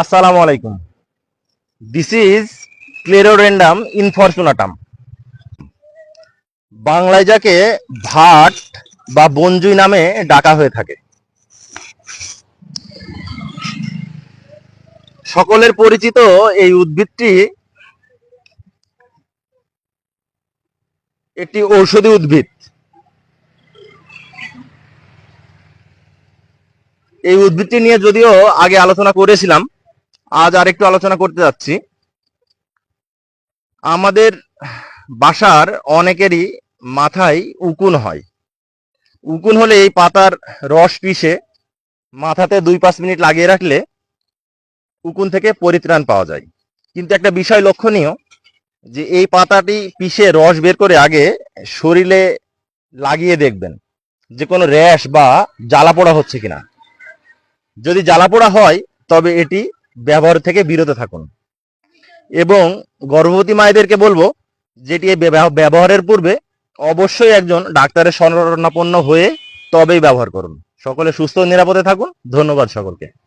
আসসালামু আলাইকুম। This is ক্লেরোডেন্ডাম ইনফরচুনাটাম বাংলায় যাকে ভাট বা বঞ্জুই নামে ডাকা হয়ে থাকে। সকলের পরিচিত এই উদ্ভিদটি একটি ঔষধি উদ্ভিদ। এই উদ্ভিদটি নিয়ে যদিও আগে আলোচনা করেছিলাম আজ আরেকটু আলোচনা করতে যাচ্ছি। আমাদের বাসার অনেকেরই মাথায় উকুন হয়। উকুন হলে এই পাতার রস পিষে মাথাতে দুই পাঁচ মিনিট লাগিয়ে রাখলে উকুন থেকে পরিত্রাণ পাওয়া যায়। কিন্তু একটা বিষয় লক্ষণীয়, যে এই পাতাটি পিষে রস বের করে আগে শরীরে লাগিয়ে দেখবেন, যে কোনো র্যাশ বা জ্বালা পোড়া হচ্ছে কিনা। যদি জ্বালাপোড়া হয়, তবে এটি ব্যবহার থেকে বিরত থাকুন। এবং গর্ভবতী মায়েদেরকে বলব, যেটি ব্যবহারের পূর্বে অবশ্যই একজন ডাক্তারের শরণাপন্ন হয়ে তবেই ব্যবহার করুন। সকলে সুস্থ নিরাপদে থাকুন। ধন্যবাদ সকলকে।